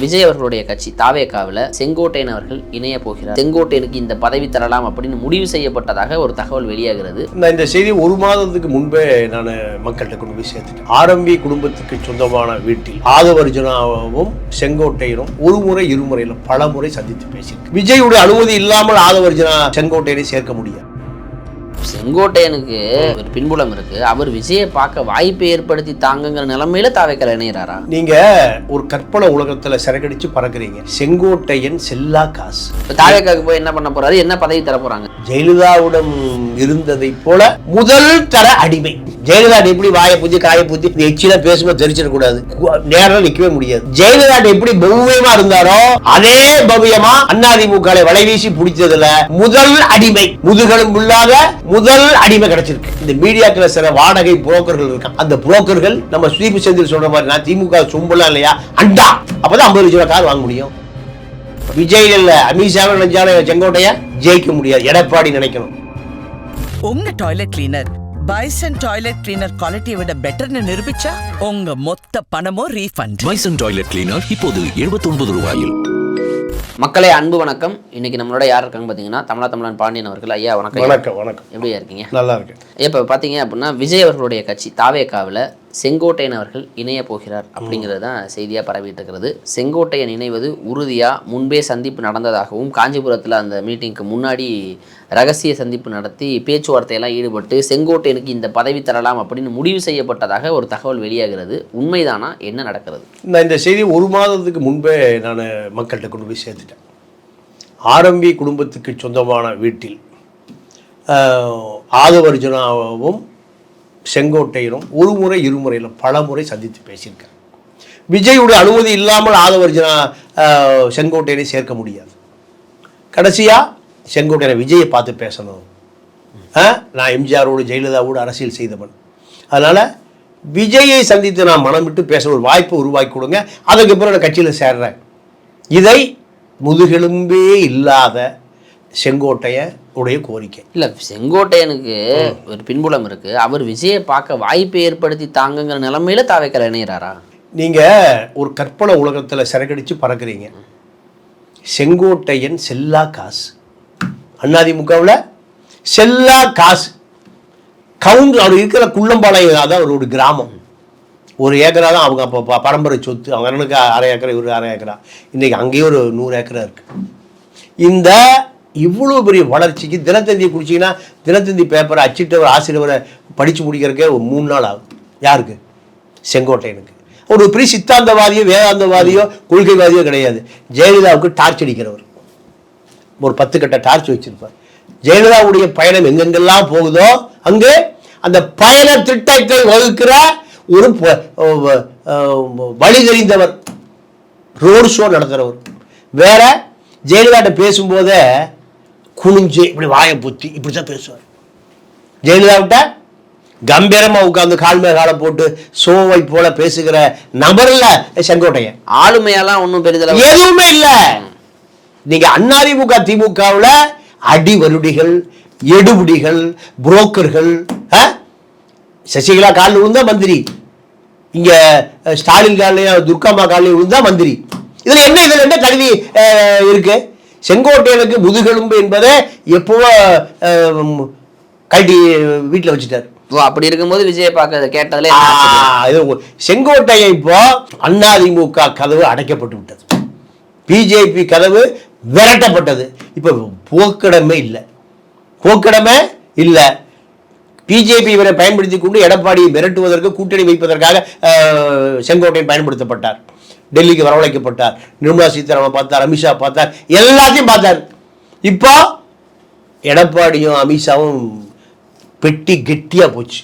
விஜய் அவர்களுடைய கட்சி தாவேகாவில் செங்கோட்டையன் அவர்கள் இணைய போகிறார். செங்கோட்டையனுக்கு இந்த பதவி தரலாம் அப்படின்னு முடிவு செய்யப்பட்டதாக ஒரு தகவல் வெளியாகிறது. நான் இந்த செய்தி ஒரு மாதத்துக்கு முன்பே நான் மக்கள்கிட்ட கொண்டு போய் சேர்த்துட்டேன். ஆரம்பி குடும்பத்துக்கு சொந்தமான வீட்டில் ஆதவர்ஜுனாவும் செங்கோட்டையனும் ஒரு முறை இருமுறையில் பல முறை சந்தித்து பேசியிருக்கு விஜயுடைய அனுமதி இல்லாமல் ஆதவர்ஜுனா செங்கோட்டையனை சேர்க்க முடியாது. செங்கோட்டையனுக்கு ஒரு பின்புலம் இருக்கு. அவர் விஜயை பார்க்க வாய்ப்பை ஏற்படுத்தி தாங்குங்கிற நிலைமையில தாவேக்கால இணையறாரா? நீங்க ஒரு கற்பனை உலகத்துல சிறகடிச்சு பறக்குறீங்க. செங்கோட்டையன் செல்லா காசு. தாவேக்காக்கு போய் என்ன பண்ண போறாரு? என்ன பதவி தர போறாங்க? ஜெயலலிதாவிடம் இருந்ததை போல முதல் தர அடிமை. ஜெயலலிதா எப்படி வாயை பூத்தி காயை இந்த எச்சில பேசும்போது தெரிச்சிடக்கூடாது நேரம் நிக்கவே முடியாது. ஜெயலலிதா எப்படி பவ்யமா இருந்தாரோ அதே பவ்யமா அதிமுக வலைவீசி பிடிச்சதுல முதல் அடிமை. முதுகெலும் இல்லாத முதல் அடிமை கிடைச்சிருக்கு. இந்த மீடியாக்கள் சில வாடகை புரோக்கர்கள் இருக்கான் அந்த புரோக்கர்கள் நம்ம ஸ்ரீபு செந்தில் சொல்ற மாதிரி நான் திமுக சும்பலாம் இல்லையா? அண்டா! அப்பதான் ஐம்பது லட்சம் ரூபாய் கார் வாங்க முடியும். விஜய் இல்ல அமித்ஷாவை நினைச்சாலும் செங்கோட்டைய ஜெயிக்க முடியாது. எடப்பாடி நினைக்கணும். உங்க toilet cleaner Bison toilet cleaner குவாலிட்டியை விட பெட்டர்னு நிரூபிச்சா உங்க மொத்த பணமும் ரீஃபண்ட் பைசன் டாய்லெட் கிளீனர் இப்போது 79 ரூபாயில். மக்களே அன்பு வணக்கம். இன்னைக்கு நம்மளோட யார் இருக்காங்க பார்த்தீங்கன்னா தமிழா தமிழன் பாண்டியன் அவர்கள். ஐயா வணக்கம். வணக்கம் வணக்கம். எப்படியா இருக்கீங்க? நல்லா இருக்கு இப்போ பார்த்தீங்க அப்படின்னா விஜய் அவர்களுடைய கட்சி தாவேக்காவில் செங்கோட்டையன் அவர்கள் இணைய போகிறார் அப்படிங்கிறது தான் செய்தியாக பரவிட்டு இருக்கிறது. செங்கோட்டையன் இணைவது உறுதியாக முன்பே சந்திப்பு நடந்ததாகவும் காஞ்சிபுரத்தில் அந்த மீட்டிங்க்கு முன்னாடி ரகசிய சந்திப்பு நடத்தி பேச்சுவார்த்தையெல்லாம் ஈடுபட்டு செங்கோட்டையனுக்கு இந்த பதவி தரலாம் அப்படின்னு முடிவு செய்யப்பட்டதாக ஒரு தகவல் வெளியாகிறது. உண்மைதானா? என்ன நடக்கிறது? நான் இந்த செய்தி ஒரு மாதத்துக்கு முன்பே நான் மக்கள்கிட்ட கொண்டு போய் சேர்த்துட்டேன். ஆரம்பி குடும்பத்துக்கு சொந்தமான வீட்டில் ஆஹ், ஆதவர்ஜுனாவும் செங்கோட்டையிலும் ஒரு முறை இருமுறையில் பல முறை சந்தித்து பேசியிருக்காங்க விஜயுடைய அனுமதி இல்லாமல் ஆதவர்ஜுனா செங்கோட்டையனை சேர்க்க முடியாது. கடைசியாக செங்கோட்டையனை விஜயை பார்த்து பேசணும். நான் எம்ஜிஆரோடு ஜெயலலிதாவோடு அரசியல் செய்தவன். அதனால் விஜயை சந்தித்து நான் மனம் விட்டு பேச ஒரு வாய்ப்பு உருவாக்கி கொடுங்க. அதுக்கப்புறம் நான் கட்சியில் சேர்றேன். இதை முதுகெலும்பே இல்லாத செங்கோட்டையை உடைய கோரிக்கை. இல்லை செங்கோட்டையனுக்கு ஒரு பின்புலம் இருக்கு. அவர் விஜயை பார்க்க வாய்ப்பை ஏற்படுத்தி தாங்குங்கிற நிலைமையில தாவேக்கால இணையறாரா? நீங்கள் ஒரு கற்பனை உலகத்தில் சிறகடிச்சு பறக்குறீங்க. செங்கோட்டையன் செல்லா காசு. அதிமுகவில் செல்லா காசு. கவுண்ட் அவர் இருக்கிற குள்ளம்பாளையம் அதான் ஒரு கிராமம். ஒரு ஏக்கரா தான் அவங்க அப்போ பரம்பரை சொத்து. அவங்க அண்ணனுக்கு அரை ஏக்கரா இவரு அரை ஏக்கரா. இன்றைக்கி அங்கேயே ஒரு நூறு ஏக்கரா இருக்கு. இந்த இவ்வளோ பெரிய வளர்ச்சிக்கு தினத்தந்தி குடிச்சிங்கன்னா தினத்தந்தி பேப்பரை அச்சிட்டவர் ஒரு ஆசிரியரை படித்து முடிக்கிறக்கே ஒரு மூணு நாள் ஆகும். யாருக்கு? செங்கோட்டையனுக்கு. ஒரு பெரிய சித்தாந்தவாதியோ வேதாந்தவாதியோ கொள்கைவாதியோ கிடையாது. ஜெயலலிதாவுக்கு டார்ச் அடிக்கிறவர். ஒரு பத்து கட்ட டார்ச் வச்சிருப்பார். ஜெயலலிதாவுடைய பயணம் எங்கெங்கெல்லாம் போகுதோ அங்கே அந்த பயண திட்டத்தை வகுக்கிற ஒரு வழி தெரிந்தவர் ரோடு ஷோ நடத்துகிறவர் வேற ஜெயலலிதாட்ட பேசும்போதே குனிஞ்சு இப்படி வாயை புத்தி இப்படி தான் பேசுவார் ஜெயலலிதாவிட்ட கம்பீரமா உட்கார்ந்து கால் மேல காலை போட்டு சோவை போல பேசுகிற நபர்ல செங்கோட்டையன். ஆளுமையெல்லாம் ஒன்றும் பெரிதளவு எதுவுமே இல்ல. நீங்க அதிமுக திமுகவுல அடி வருடிகள் எடுபுடிகள் புரோக்கர்கள்? சசிகலா காலில் விழுந்தா மந்திரி. இங்க ஸ்டாலின் காலையும் துர்காமா காலையும் விழுந்தா மந்திரி. இதுல என்ன இதுல என்ன கல்வி அஹ், இருக்கு? செங்கோட்டையனுக்கு முதுகெலும்பு என்பதை எப்பவோ கழட்டி வீட்டில் வச்சுட்டார். அப்படி இருக்கும்போது விஜயை பார்க்க கேட்டதுல? இது செங்கோட்டையை இப்போ அதிமுக கதவு அடைக்கப்பட்டு விட்டது. பிஜேபி கதவு விரட்டப்பட்டது. இப்போ போக்கிடமே இல்லை. போக்கிடமே இல்லை. பிஜேபி இவரை பயன்படுத்தி கொண்டு எடப்பாடியை மிரட்டுவதற்கு கூட்டணி வைப்பதற்காக செங்கோட்டையன் பயன்படுத்தப்பட்டார். டெல்லிக்கு வரவழைக்கப்பட்டார். நிர்மலா சீதாராமன் பார்த்தார் அமித்ஷா பார்த்தார் எல்லாத்தையும் பார்த்தார். இப்போ எடப்பாடியும் அமித்ஷாவும் பெட்டி கெட்டியாக போச்சு.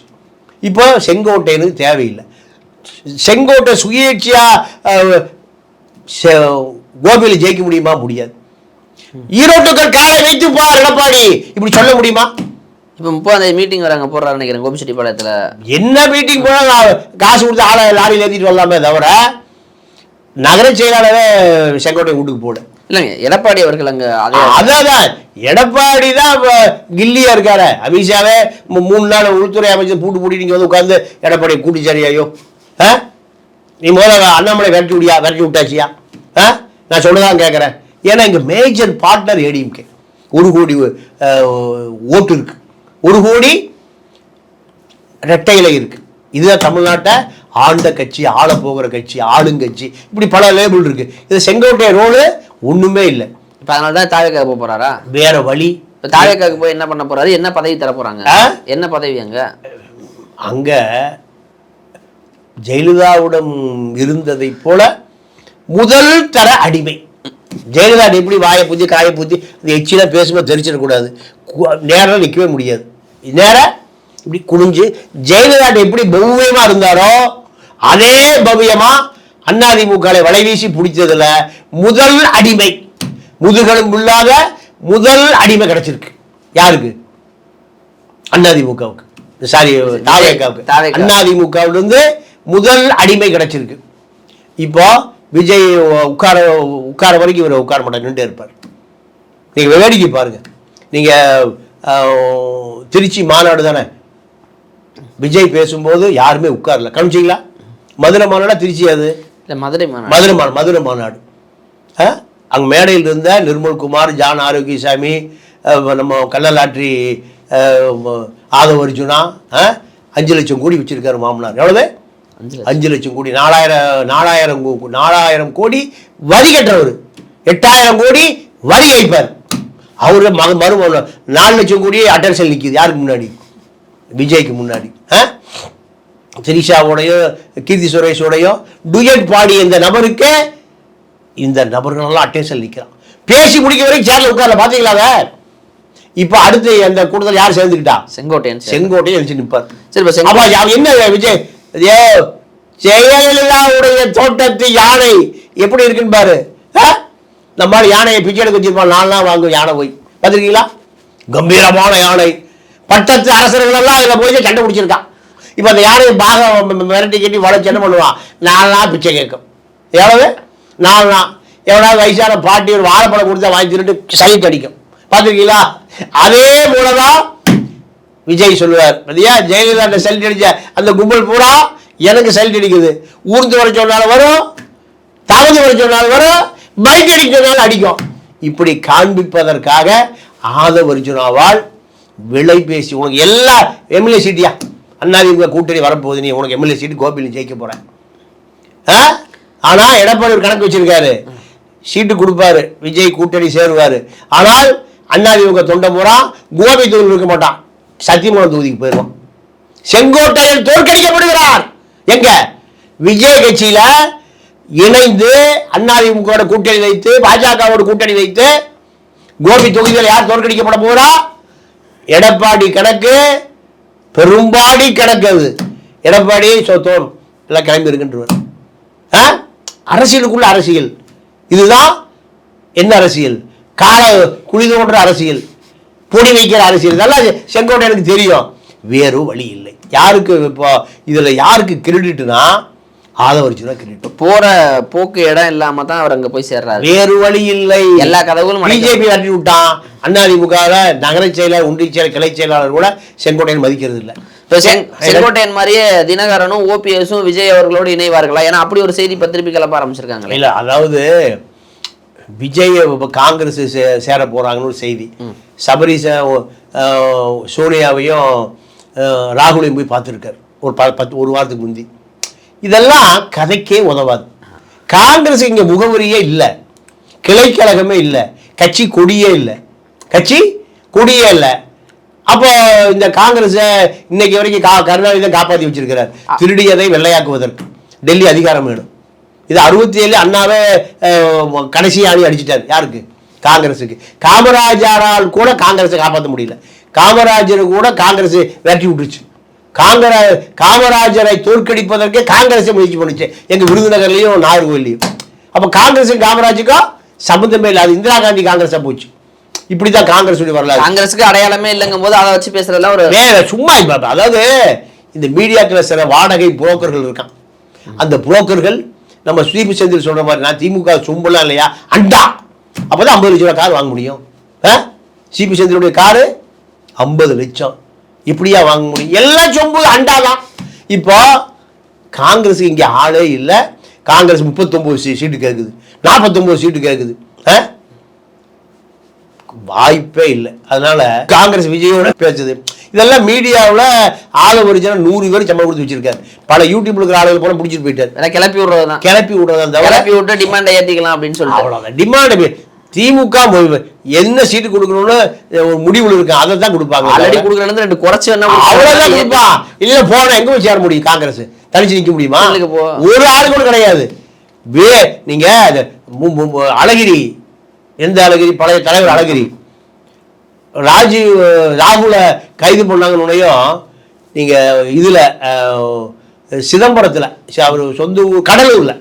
இப்போ செங்கோட்டையனுக்கு தேவையில்லை. செங்கோட்டை சுயேட்சையா அஹ், செ- கோபியில் ஜெயிக்க முடியுமா? முடியாது. ஈரோட்டுக்கள் காலை வைத்து பார் எடப்பாடி. இப்படி சொல்ல முடியுமா? இப்போ முப்பதாம் மீட்டிங் வராங்க போடுறாரு நினைக்கிறேன் கோபிச்செட்டிப்பாளையத்துல என்ன மீட்டிங் போனால் காசு கொடுத்து ஆளை லாரியில் ஏற்றிட்டு வரலாமே தவிர நகர செயலாளரே செங்கோட்டை வீட்டுக்கு போல இல்லைங்க எடப்பாடி அவர்கள் அங்க அதே அதான் எடப்பாடி தான் இப்ப கில்லியா இருக்காரு. அமித்ஷாவே மூணு நாள் உள்துறை அமைச்சர் பூட்டு பூட்டி நீங்க வந்து உட்காந்து எடப்பாடி கூட்டி சரியாயோ ஆ? நீ முதல்ல அண்ணாமலை விரட்டி விடியா விரட்டி விட்டாச்சியா? ஆ? நான் சொல்லதான் கேட்குறேன் ஏன்னா இங்கே மேஜர் பார்ட்னர் ஏடிஎம்கே ஒரு கோடி ஓட்டு இருக்கு. ஒரு கோடி ரெட்டையில இருக்கு. இதுதான் தமிழ்நாட்டை ஆண்ட கட்சி ஆள போகிற கட்சி ஆளுங்கட்சி இப்படி பல லேபிள் இருக்கு. இது செங்கோட்டை ரோடு ஒண்ணுமே இல்லை. இப்போ அதனால தான் தாவேக்கா போக போறாரா? வேற வழி இப்போ தாவேக்காக்கு போய் என்ன பண்ண போறாரு? என்ன பதவி தர போறாங்க? என்ன பதவி அங்க? அங்க ஜெயலலிதாவிடம் இருந்ததை போல முதல் தர அடிமை. ஜெயலலிதா எப்படி வாயை பூச்சி காயை பூச்சி அந்த எச்சிலாம் பேசும்போது தெரிச்சிடக்கூடாது நேரம் நிற்கவே முடியாது. நேரம் இப்படி குனிஞ்சு ஜெயலலிதா எப்படி பவ்யமா இருந்தாரோ அதே பவ்யமா அதிமுகவை வலைவீசி பிடிச்சதுல முதல் அடிமை. முதுகெலும் இல்லாத முதல் அடிமை கிடைச்சிருக்கு. யாருக்கு? அதிமுகவுக்கு சாரி தாவேக்காவுக்கு. தாவேக்கா. அதிமுகவிலிருந்து முதல் அடிமை கிடைச்சிருக்கு. இப்போ விஜய் உட்கார உட்கார வரைக்கும் இவர் உட்கார மாட்டார் நின்று இருப்பார். நீங்கள் வேடிக்கை பாருங்க. நீங்கள் திருச்சி மாநாடு தானே? விஜய் பேசும்போது யாருமே உட்காரல. கவனிச்சிங்களா? மதுரை மாநாடா திருச்சி அது? இல்ல மதுரை மாநாடு. மதுரை மா மதுரை மாநாடு. அங்கே மேடையில் இருந்த நிர்மல்குமார் ஜான் ஆரோக்கியசாமி நம்ம கள்ளலாற்றி ஆதவ அர்ஜுனா அஞ்சு லட்சம் கோடி வச்சிருக்காரு மாமனார். எவ்வளவு? அஞ்சு லட்சம். கோடி. நாலாயிரம் நாலாயிரம் நாலாயிரம் கோடி வரி கட்டுறவர். எட்டாயிரம் கோடி வரி வைப்பார் அவரு மக மறு நாலு லட்சம் கோடி அட்டன்ஷன் நிற்கிது யாருக்கு முன்னாடி? விஜய்க்கு முன்னாடி. ஆ? திரிஷாவோடையும் கீர்த்தி சுரேஷோடையும் டுயட் பாடி இந்த நபருக்கு இந்த நபர்களெல்லாம் அட்டென்ஷன் நிற்கிறான் பேசி முடிக்க வரைக்கும் சேர்ல உட்கார்ல பார்த்தீங்களா அதை? இப்போ அடுத்து அந்த கூட்டத்தில் யார் சேர்ந்துக்கிட்டா? செங்கோட்டையன் சரி. செங்கோட்டையை எழுச்சி நிற்பார் சரி அப்ப என்ன விஜய்? ஏ ஜெயலலிதாவுடைய தோட்டத்து யானை எப்படி இருக்குன்னு பாரு? நம்ம யானையை பிச்சை எடுக்க வச்சிருப்பான். நாள் வாங்கும் யானை போய். பார்த்துருக்கீங்களா? கம்பீரமான யானை. பட்டத்து அரசர்கள் எல்லாம் அதில் போய் சண்டை பிடிச்சிருக்கான் இப்போ அந்த யானையை பாக மிரட்டி கட்டி வளர்ச்சி என்ன பண்ணுவான் நாலு நாள் பிச்சை கேட்கும். எவ்வளவு? நாலு நாள். எவ்வளவு வயசான பாட்டி ஒரு வாழைப்பழம் கொடுத்தா வாங்கி திருட்டு சைட் அடிக்கும். பார்த்துருக்கீங்களா? அதே போலதான் விஜய் சொல்லுவார். பார்த்தியா ஜெயலலிதா செல்ட் அடிச்ச அந்த கும்பல் பூரா எனக்கு செல்ட் அடிக்குது. ஊர்ந்து வர சொன்னாலும் வரும் தகுதி வர சொன்னாலும் வரும் பைக் அடிக்க சொன்னாலும் அடிக்கும். இப்படி காண்பிப்பதற்காக ஆதவ அர்ஜுனாவால் விலை பேசி உனக்கு எல்லா எம்எல்ஏ சீட்டியா? அண்ணாதிமுக கூட்டணி வரப்போகுது நீ உனக்கு எம்எல்ஏ சீட்டு கோபியில் ஜெயிக்க போகிறேன் ஆ? ஆனால் எடப்பாடி ஒரு கணக்கு வச்சிருக்காரு. சீட்டு கொடுப்பாரு விஜய் கூட்டணி சேருவார். ஆனால் அண்ணாதிமுக தொண்டை பூரா கோபி தொகுதியில் இருக்க மாட்டான் சத்தியமங்கலம் தொகுதிக்கு போயிடுவான் செங்கோட்டையில் தோற்கடிக்கப்படுகிறார். எங்க? விஜய் கட்சியில இணைந்து அதிமுக கூட்டணி வைத்து பாஜகவோட கூட்டணி வைத்து கோபி தொகுதியில் யார் தோற்கடிக்கப்பட போறா? எடப்பாடி கணக்கு பெரும்பாடி கணக்கு எடப்பாடி சொத்தோம் எல்லாம் கிளம்பி இருக்குன்றவர் ஆ? அரசியலுக்குள்ள அரசியல். இதுதான் என்ன அரசியல்? கால குழி தோன்ற அரசியல். பொடி வைக்கிற அரசியல். இதெல்லாம் செங்கோட்டை எனக்கு தெரியும். வேறு வழி இல்லை. யாருக்கு இப்போ இதில் யாருக்கு கிரெடிட்னா ஆதவரிச்சுனா கிரெடிட் போற போக்கு இடம் இல்லாம தான் அவர் அங்க போய் சேர்றாரு. வேறு வழி இல்லை. எல்லா கதவுகளும். பிஜேபி தட்டி விட்டான். அதிமுக நகர செயலாளர் ஒன்றிய செயலர் கிளை செயலாளர் கூட செங்கோட்டையன் மதிக்கிறது இல்லை. இப்போ செங் செங்கோட்டையன் மாதிரியே தினகரனும் ஓபிஎஸும் விஜய் அவர்களோடு இணைவார்களா? ஏன்னா அப்படி ஒரு செய்தி பத்திரிகை கிளப்ப ஆரம்பிச்சிருக்காங்களே. இல்ல அதாவது விஜய் இப்ப காங்கிரஸ் சே- சேர போறாங்கன்னு ஒரு செய்தி. சபரிச சோனியாவையும் ராகுலையும் போய் பார்த்துருக்காரு. ஒரு ப பத்து ஒரு வாரத்துக்கு முந்தி. இதெல்லாம் கதைக்கே உதவாது. காங்கிரஸ் இங்க முகவரியே இல்லை. கிளைக்கழகமே இல்லை. கட்சி கொடியே இல்லை. கட்சி கொடியே இல்லை. அப்போ இந்த காங்கிரஸை இன்னைக்கு வரைக்கும் கா கருணாநிதி காப்பாற்றி வச்சிருக்கிறார். திருடியதை வெள்ளையாக்குவதற்கு. டெல்லி அதிகாரம் வேணும். இது அறுபத்தி ஏழு அண்ணாவே கடைசி ஆணி அடிச்சிட்டாரு. யாருக்கு? காங்கிரஸுக்கு. காமராஜரால் கூட காங்கிரஸை காப்பாற்ற முடியல. காமராஜர் கூட காங்கிரஸ் விரட்டி விட்டுருச்சு. காங்கிர காமராஜரை தோற்கடிப்பதற்கு காங்கிரஸை முயற்சி பண்ணுச்சு. எங்க விருதுநகர்லயும் நாகர்கோவிலையும் அப்ப காங்கிரஸும் காமராஜுக்கும் சம்பந்தமே இல்லாது இந்திரா காந்தி காங்கிரஸா போச்சு. இப்படிதான் காங்கிரஸ் வரலாறு. காங்கிரஸுக்கு அடையாளமே இல்லைங்கும் போது அதை வச்சு பேசுறதுல ஒரு வேற சும்மா இப்ப அதாவது இந்த மீடியாக்களை சில வாடகை புரோக்கர்கள் இருக்கான் அந்த புரோக்கர்கள் நம்ம ஸ்ரீபி செந்தில் சொல்ற மாதிரி நான் திமுக சும்பலாம் இல்லையா? அண்டா! அப்பதான் ஐம்பது லட்சம் ரூபாய் கார் வாங்க முடியும். சிபி செந்திலுடைய காரு ஐம்பது லட்சம். இப்படியா வாங்க முடியும்? எல்லாம் சொம்பு அண்டா தான் இப்போ காங்கிரஸ் இங்க ஆளே இல்லை. காங்கிரஸ் முப்பத்தொம்போது சீட்டு கேட்குது நாற்பத்தொம்போது சீட்டு கேட்குது வாய்ப்பே இல்லை. அதனால காங்கிரஸ் விஜயோட பேசுது இதெல்லாம் மீடியாவில் ஆள ஒரிஜினல் நூறு பேர் சம்பளம் கொடுத்து வச்சிருக்காரு. பல யூடியூப்ல இருக்கிற ஆளுகள் போல பிடிச்சிட்டு போயிட்டாரு. கிளப்பி விடுறது தான் கிளப்பி விடுறதா தவிர கிளப்பி விட்டு டிமாண்டை ஏத்திக்கலாம் அப்படின்னு சொல்லிட்டு. அவ்வளோதான் டிமாண்ட் திமுக என்ன சீட்டு கொடுக்கணும்னு ஒரு முடிவுல இருக்கு. அதை தான் கொடுப்பாங்க ஆல்ரெடி இருந்து ரெண்டு குறைச்சு வேணா அவ்வளவுதான் கொடுப்பான் இல்ல போன எங்க போய் சேர முடியும்? காங்கிரஸ். தனிச்சு நிக்க முடியுமா. ஒரு ஆள் கூட கிடையாது. வே நீங்க அழகிரி. எந்த அழகிரி? பழைய தலைவர் அழகிரி. ராஜீவ் ராகுல கைது பண்ணாங்கன்னுடையும் நீங்க இதுல சிதம்பரத்துல அவர் சொந்த ஊர் கடலூர்ல.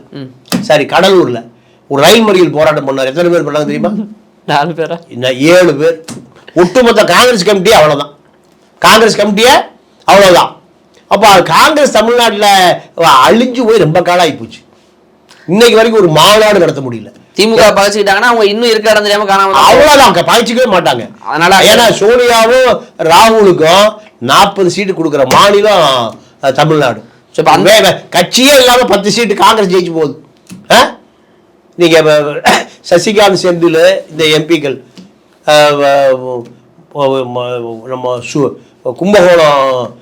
சாரி கடலூர்ல. ஒரு ரயில் மறியல் போராட்டம் பண்ணார். எத்தனை பேர் பண்ணாங்க தெரியுமா? நாலு பேரா? ஏழு பேர். ஒட்டுமொத்த காங்கிரஸ் கமிட்டி அவ்வளவுதான். காங்கிரஸ் கமிட்டியே அவ்வளவுதான். அப்போ காங்கிரஸ் தமிழ்நாட்டுல அழிஞ்சு போய் ரொம்ப காலம் ஆகி போச்சு. இன்னைக்கு வரைக்கும் ஒரு மாநாடு நடத்த முடியல. திமுக பகச்சுக்கிட்டாங்கன்னா அவங்க இன்னும் இருக்க இடம் தெரியாம காணாம தான் அவ்வளவுதான் பாய்ச்சிக்கவே மாட்டாங்க. அதனால- ஏன்னா சோனியாவும் ராகுலுக்கும் நாற்பது சீட்டு கொடுக்குற மாநிலம் தமிழ்நாடு. கட்சியே இல்லாம பத்து சீட்டு காங்கிரஸ் ஜெயிச்சு போகுது. ஆ? நீங்க வ- சசிகாந்த் செந்தில் இந்த எம்பிக்கள் நம்ம சு கும்பகோணம்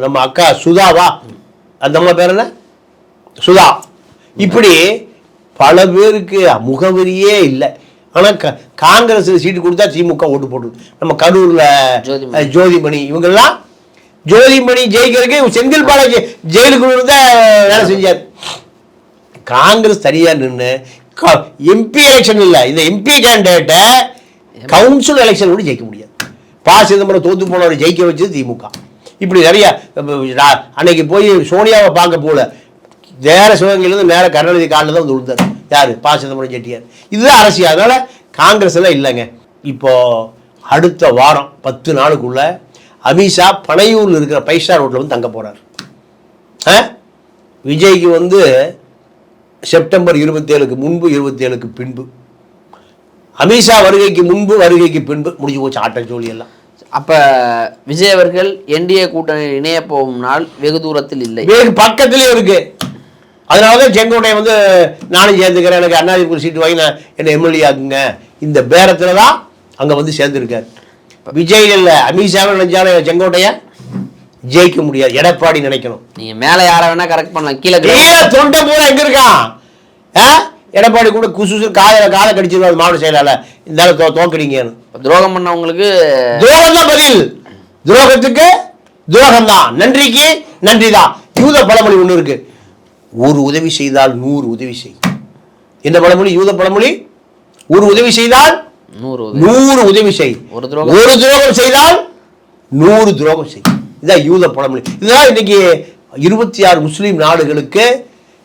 நம்ம அக்கா சுதாவா அந்த அம்மா பேர் என்ன? சுதா. இப்படி பல பேருக்கு முகவரியே இல்லை. ஆனால் க காங்கிரஸ் சீட்டு கொடுத்தா திமுக ஓட்டு போடுது. நம்ம கரூரில் ஜோதிமணி. இவங்கெல்லாம் ஜோதிமணி ஜெயிக்கிறதுக்கு செந்தில் பாலாஜி ஜெயிலுக்குள்ள இருந்தா வேலை செஞ்சார். காங்கிரஸ் தனியா நின்று எம்பி எலெக்ஷன் இல்லை. இந்த எம்பி கேண்டிடேட்டை கவுன்சில் எலெக்ஷன் கூட ஜெயிக்க முடியாது. பா. சிதம்பரம் தோத்து போனவர் ஜெயிக்க வச்சது திமுக. இப்படி நிறைய அன்னைக்கு போய் சோனியாவை பார்க்க போல. நேர சிவகங்கையிலேருந்து நேர கருணாநிதி காலில் தான் வந்து விழுந்தார். யார்? பா. சிதம்பரம் செட்டியார் இதுதான் அரசியல். அதனால் காங்கிரஸ் எல்லாம் இல்லைங்க. இப்போ அடுத்த வாரம் பத்து நாளுக்குள்ள அமித்ஷா பனையூரில் இருக்கிற ஃபைவ் ஸ்டார் ரோட்டில் வந்து தங்க போகிறார் ஆ? விஜய்க்கு வந்து செப்டம்பர் இருபத்தேழுக்கு முன்பு இருபத்தேழுக்கு பின்பு. அமித்ஷா வருகைக்கு முன்பு வருகைக்கு பின்பு. முடிஞ்சு போச்சு ஆட்ட ஜோலி எல்லாம். அப்ப விஜய் அவர்கள் என்டிஏ கூட்டணி இணைய போகும் நாள் வெகு தூரத்தில் இல்லை. வேறு பக்கத்துலேயே இருக்கு. அதனால தான் செங்கோட்டையை வந்து நானும் சேர்ந்துக்கிறேன். எனக்கு அண்ணாதிமுக சீட்டு வாங்கி நான் என்னை எம்எல்ஏ ஆக்குங்க. இந்த பேரத்தில் தான் அங்கே வந்து சேர்ந்துருக்காரு. விஜய் இல்லை அமித்ஷாவை நினைச்சாலும் செங்கோட்டையை ஜெயிக்க முடியாது. எடப்பாடி நினைக்கணும். நீங்க மேல யார வேணா கரெக்ட் பண்ணலாம். கீழே கீழே தொண்டை பூரா எங்க இருக்கான்? எடப்பாடி கூட குசு காலை காலை கடிச்சிருவாரு மாவட்ட செயலாளர். இந்த தோக்கடிங்கன்னு. துரோகம் பண்ணவங்களுக்கு துரோகம் தான் பதில். துரோகத்துக்கு துரோகம் தான் நன்றிக்கு நன்றி தான் யூத பழமொழி ஒண்ணு இருக்கு. ஒரு உதவி செய்தால் நூறு உதவி செய். என்ன பழமொழி? யூத பழமொழி? ஒரு உதவி செய்தால் நூறு உதவி. நூறு உதவி செய். ஒரு துரோகம். ஒரு துரோகம் செய்தால் நூறு துரோகம் செய். இதான் யூத பழமொழி இதுதான் இன்னைக்கு இருபத்தி ஆறு முஸ்லீம் நாடுகளுக்கு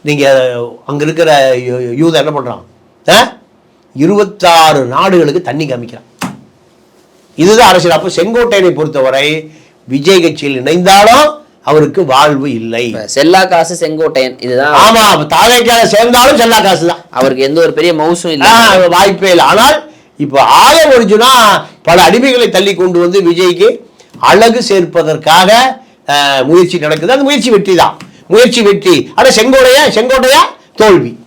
நீங்க அங்க இருக்கிற யூ- யூதன் என்ன பண்றான்? ஆ? இருபத்தாறு நாடுகளுக்கு தண்ணி காமிக்கிறான். இதுதான் அரசியல். அப்போ செங்கோட்டையனை பொறுத்தவரை விஜய் கட்சியில் இணைந்தாலும் அவருக்கு வாழ்வு இல்லை. செல்லா காசு செங்கோட்டையன் இதுதான் ஆமா தாவேக்கால சேர்ந்தாலும் செல்லா காசு தான். அவருக்கு எந்த ஒரு பெரிய மவுசும் இல்ல. வாய்ப்பே இல்லை. ஆனால் இப்போ ஆயம் ஒழிஞ்சுனா பல அடிமைகளை தள்ளி கொண்டு வந்து விஜய்க்கு அழகு சேர்ப்பதற்காக முயற்சி நடக்குது. அந்த முயற்சி வெற்றி தான் முயற்சி வெற்றி. ஆனால் செங்கோடைய செங்கோட்டையா? தோல்வி.